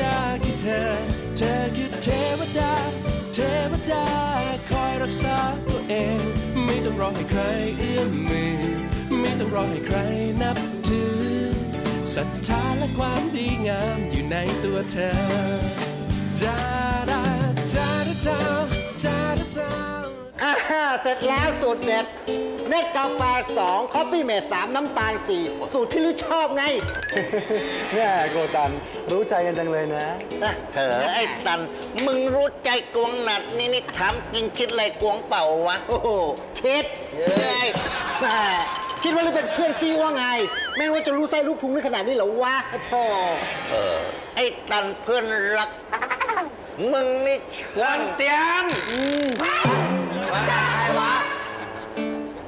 ดาคือเธอ เธอคือเทวดา เทวดาคอยรักษาตัวเอง ไม่ต้องรอให้ใครเอื้อมมือ ไม่ต้องรอให้ใครนับถือศรัทธาและความดีงามอยู่ในตัวเธอจาดาจาดาจาจาดาจาอ่าเสร็จแล้วสูตรเด็ด เม็ดกาแฟ2คอฟฟี่เมด3น้ำตาล 4 สูตรที่ลูกชอบไงแม่โกตันรู้ใจกันจังเลยนะ นะเถอะไอ้ตัน มึงรู้ใจกวงหนัดนี่นี่ถามจริงคิดอะไรกวงเป่าวะ โอ้โหคิดเอ้ยแหม่คิดว่าเราเป็นเพื่อนซีว่าไง ไม่ว่าจะรู้ไส้รู้พุงในขนาดนี้เหรอวะโธ่ไอ้ตันเพื่อนรัก มึงนี่เชื่อนเตียน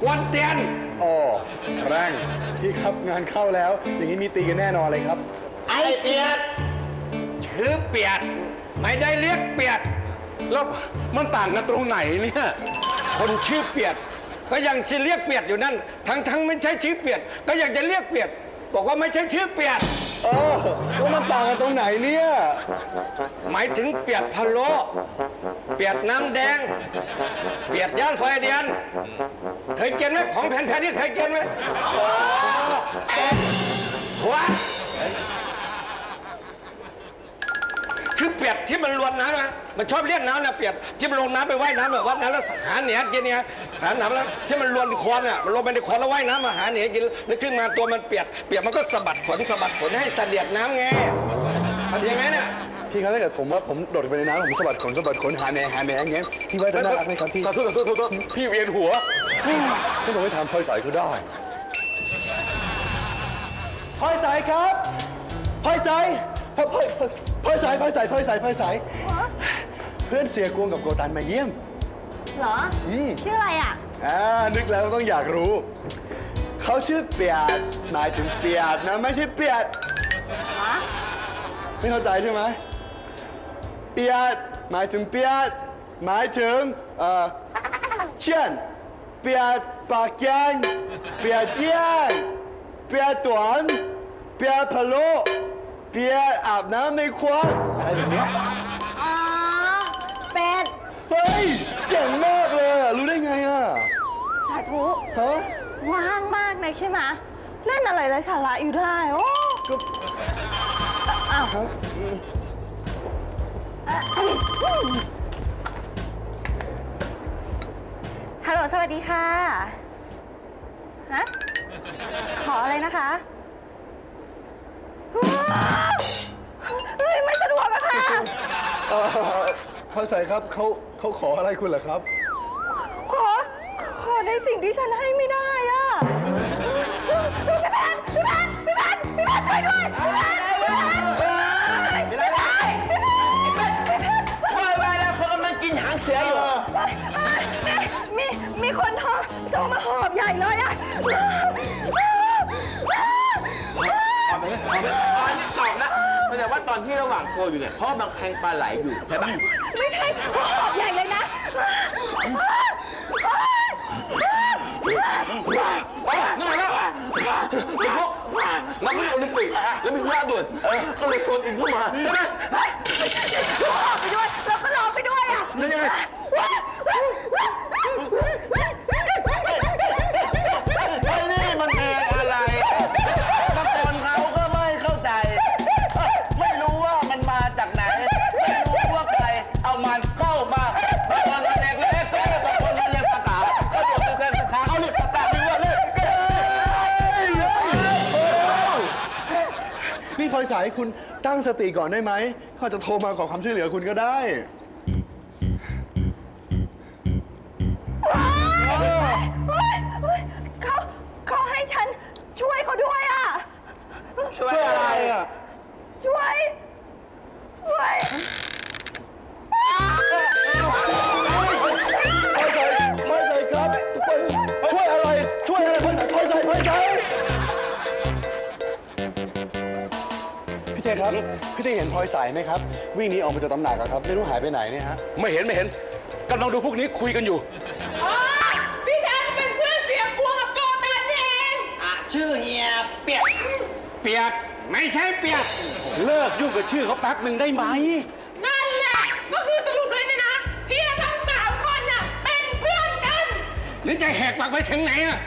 กวนเตียนอ๋อแรงพี่ครับงานเข้าแล้ว อย่างนี้มีตีกันแน่นอนเลยครับ ไอ้เตียนชื่อเปียด ไม่ได้เรียกเปียด แล้วมันต่างกันตรงไหนเนี่ยคนชื่อเปียด ก็ยังจะเรียกเปียดอยู่นั่น ทั้งทั้งไม่ใช่ชื่อเปียด ก็ยังจะเรียกเปียด บอกว่าไม่ใช่ชื่อเปียด เออว่ามันต่างกันตรงไหนเนี่ย หมายถึงเปียดพะโล้เปียดน้ำแดง เปียดย่านไฟเดียน เคยกินไหมของแผ่นๆนี่เคยกินไหมถั่วคือเปียดที่มันลวนน้ำนะมันชอบเรียกน้ำนะเปียดที่มันลงน้ำไปว่ายน้ำแบบว่าน้ำแล้วหาเหนียกินเนี่ย หาหนำแล้วที่มันลวนคอนอะมันลงไปในคอนแล้วว่ายน้ำมาหาเหนียกินแล้วขึ้นมาตัวมันเปียกเปียกมันก็สะบัดขนสะบัดขนให้เสดียดน้ำไงทำยังไงเนี่ยพี่ครับถ้าเกิดผมว่าผมโดดไปในน้ำผมสะบัดขนสะบัดขนหาแหนหาแหนอย่างเงี้ยพี่ว่าจะน่ารักไหมครับพี่ขอโทษขอโทษขอโทษพี่เวียนหัวพี่บอกให้ถามพลอยสายเขาได้พลอยสายครับพลอยสายพลอยพลอยพลอยสายพลอยสายพลอยสายพลอยสายเพื่อนเสียกวงกับโกตันมาเยี่ยม เหรอ อืม ชื่ออะไรอะ อ่านึกแล้วต้องอยากรู้ เขาชื่อเปียดหมายถึงเปียดนะไม่ใช่เปียดไม่เข้าใจใช่ไหมเปียดหมายถึงเปียดหมายถึงเอ่อเช่นเปียดปากแกงเปียดเจียนเปียดตวนเปียดพะโล้เปียดอาบน้ำในครัวอะไรแบบเนี้ย เก่งมากเลยอะรู้ได้ไงอะสาธุฮะว่างมากนะใช่ไหมเล่นอะไรไร้สาระอยู่ได้โอ้ก็อ้าวครับฮัลโหลสวัสดีค่ะฮะขออะไรนะคะเฮ้ยไม่สะดวกอะค่ะ เอ่อพลอยสายครับเขา เขาขออะไรคุณเหรอครับ ขอ ขอในสิ่งที่ฉันให้ไม่ได้อะพี่แพนพี่แพนพี่แพนพี่แพนช่วยด้วยพี่แพนพี่แพนพี่แพนพี่แพนพี่แพนวายวายแล้วคนกำลังกินหางเสืออยู่มีมีคนโทรโทรมาหอบใหญ่เลยอะตอนนี้ตอบนะแสดงว่าตอนที่ระหว่างโกอยู่เนี่ยเพราะว่ามันแทงปลาไหลอยู่ใช่ปะไม่ใช่เขาหอบใหญ่เลยนะ ไปนั่นไงแล้วไอ้พวก นักวิ่งโอลิมปิกแล้วมีธุระด่วนก็เลยโกนอินเข้ามาใช่ไหมหอบไปด้วยแล้วก็ร้องไปด้วยอะแล้วยังไงไสายให้คุณตั้งสติก่อนได้ไหมเขาอาจจะโทรมาขอความช่วยเหลือคุณก็ได้ เฮ้ยเฮ้ยเขาเขาให้ฉันช่วยเขาด้วยอะ ช่วยอะไรอะ ช่วย ช่วย พี่เทครับ พี่เทเห็นพลอยใสไหมครับ วิ่งหนีออกมาจากตำหนักอะครับ ไม่รู้หายไปไหนเนี่ยฮะ ไม่เห็นไม่เห็นกำลังดูพวกนี้คุยกันอยู่พี่แทนเป็นเพื่อนเสียกลัวกับโกตันเองชื่อเฮียเปียก เปียกไม่ใช่เปียก เลิกยุ่งกับชื่อเขาแป๊บหนึ่งได้ไหม นั่นแหละ ก็คือสรุปเลยนะเฮียทั้งสามคนน่ะเป็นเพื่อนกัน หรือจะแหกปากไปถึงไหนอะ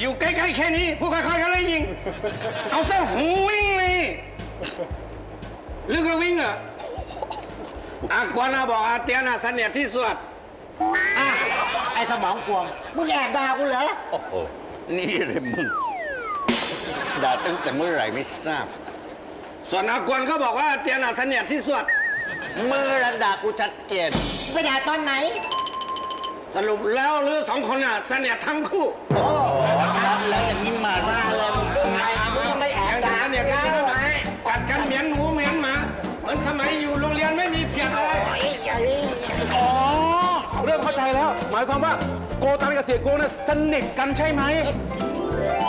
อยู่ใกล้ๆแค่นี้ผู้ค่อยๆกันเลยยิง เอาซะหูวิ่งเลย หรือก็วิ่งเหรออากวนนะบอกอาเตียนอะเสนียดที่สุดอะไอ้สมองกวงมึงแอบด่ากูเหรอ โอ้โห นี่เลยมึง ด่าตั้งแต่เมื่อไหร่ไม่ทราบ ส่วนอากวนก็บอกว่าอาเตียนอะเสนียดที่สุดเมื่อระด่ากูชัดเจนไปด่าตอนไหน สรุปแล้วหรือสองคนอะเสนียดทั้งคู่ โอ้ชัดแล้วอย่างนี้มามา แล้ว หมายความว่าโกตันกับเสียโกน่ะสนิทกันใช่ไหม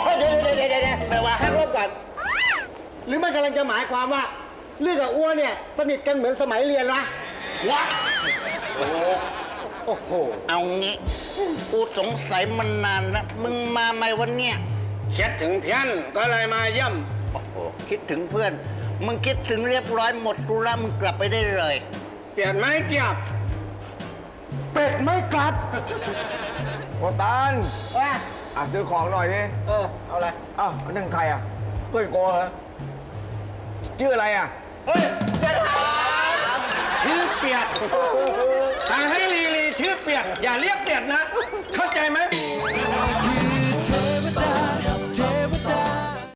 เฮ้ยเดี๋ยวเดี๋ยวเดี๋ยวเดี๋ยวเดี๋ยวแต่ว่าให้รบก่อน หรือมันกำลังจะหมายความว่าเรื่องกับอ้วนเนี่ยสนิทกันเหมือนสมัยเรียนวะวะโอ้โห เอางี้ กูสงสัยมันนานแล้วมึงมาไหมวันเนี้ยเช็ดถึงเพี้ยนก็เลยมาเยี่ยมโอ้โหคิดถึงเพื่อน มึงคิดถึงเรียบร้อยหมดธุระมึงกลับไปได้เลย เปลี่ยนไม้เกียบ เป็ดไม่กลับโกตันว่าอะซื้อของหน่อยดิเออ เอาอะไร อ้าวนั่นใครอะเพื่อนโกเหรอชื่ออะไรอะชื่อเปียดทางให้ลีลีชื่อเปียดอย่าเรียกเปียดนะ เข้าใจไหม